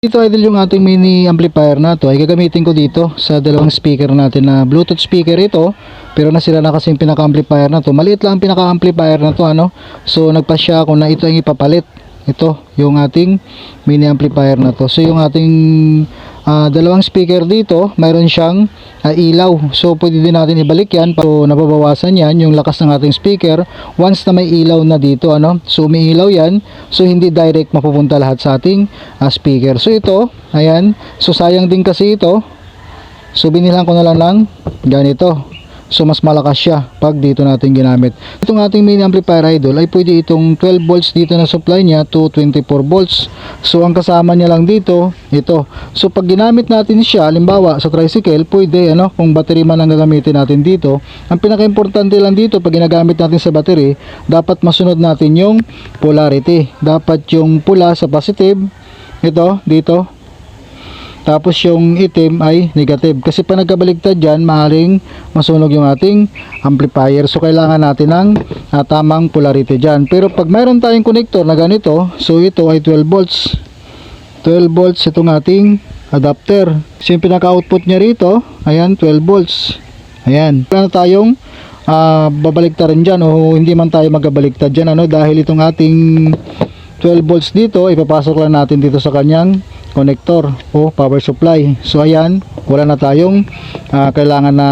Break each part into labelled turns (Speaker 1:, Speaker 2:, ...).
Speaker 1: Dito idol yung ating mini amplifier na to ay gagamitin ko dito sa dalawang speaker natin na Bluetooth speaker ito pero nasira na kasi yung pinaka-amplifier na to. Maliit lang ang pinaka-amplifier na to ano. So nagpasya ako na ito ang ipapalit. Ito yung ating mini amplifier na to. So yung ating ah, dalawang speaker dito, mayroon siyang ah, ilaw. So pwede din natin ibalik yan para nababawasan yan yung lakas ng ating speaker once na may ilaw na dito ano. So umiilaw yan. So hindi direct mapupunta lahat sa ating ah, speaker. So ito, ayan. So sayang din kasi ito. So binilhan ko na lang ng ganito. So mas malakas siya pag dito natin ginamit. Itong ating mini amplifier idol ay pwede itong 12 volts dito na supply niya to 24 volts. So ang kasama niya lang dito, ito. So pag ginamit natin siya, halimbawa sa tricycle, pwede ano, kung battery man ang gagamitin natin dito. Ang pinaka-importante lang dito pag ginagamit natin sa battery, dapat masunod natin yung polarity. Dapat yung pula sa positive, ito, dito, tapos yung itim ay negative. Kasi pag nagkabaligtad dyan, maaaring masunog yung ating amplifier. So kailangan natin ng ah, tamang polarity dyan. Pero pag mayroon tayong connector na ganito, so ito ay 12 volts. 12 volts itong ating adapter. So yung pinaka-output niya rito, ayan 12 volts. Ayan. Wala tayong ah, babaliktaran dyan o hindi man tayo magabaligtad dyan ano, dahil itong ating 12 volts dito, ipapasok lang natin dito sa kanyang connector o power supply. So ayan, wala na tayong ah, kailangan na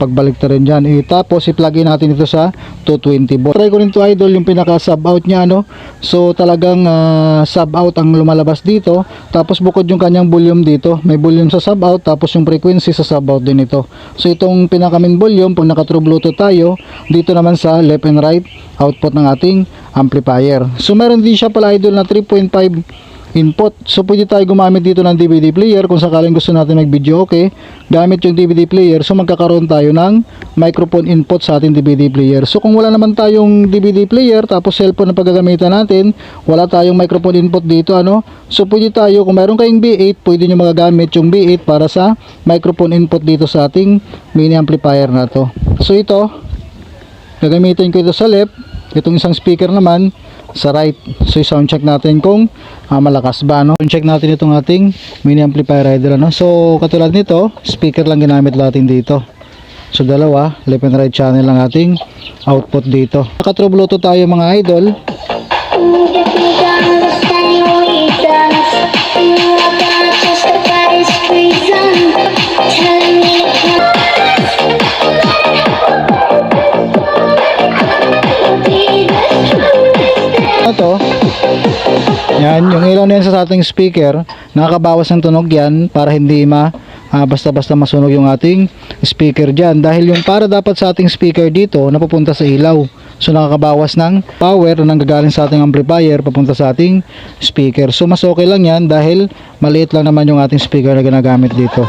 Speaker 1: pagbaliktarin dyan. E, tapos i-plug in natin ito sa 220 volt. Try ko rin to idol yung pinaka sub out niya ano. So talagang ah, sub out ang lumalabas dito. Tapos bukod yung kanyang volume dito, may volume sa sub out tapos yung frequency sa sub out din ito. So itong pinaka main volume pag naka true bluetooth tayo, dito naman sa left and right output ng ating amplifier. So meron din siya pala idol na 3.5 input. So pwede tayo gumamit dito ng DVD player kung sakaling gusto natin mag-video okay. Gamit yung DVD player so magkakaroon tayo ng microphone input sa ating DVD player. So kung wala naman tayong DVD player tapos cellphone na paggagamitan natin, wala tayong microphone input dito ano. So pwede tayo kung mayroon kayong B8, pwede nyo magagamit yung B8 para sa microphone input dito sa ating mini amplifier na to. So ito, gagamitin ko ito sa left, itong isang speaker naman sa right. So i-sound check natin kung ah, malakas ba no. Sound check natin itong ating mini amplifier idol ano. So katulad nito, speaker lang ginamit natin dito. So dalawa, left and right channel lang ating output dito. Naka true bluetooth tayo mga idol. Yan, yung ilaw na yan sa ating speaker, nakakabawas ng tunog yan para hindi ma ah, basta-basta masunog yung ating speaker dyan. Dahil yung para dapat sa ating speaker dito, napupunta sa ilaw. So nakakabawas ng power na nanggagaling sa ating amplifier papunta sa ating speaker. So mas okay lang yan dahil maliit lang naman yung ating speaker na ginagamit dito.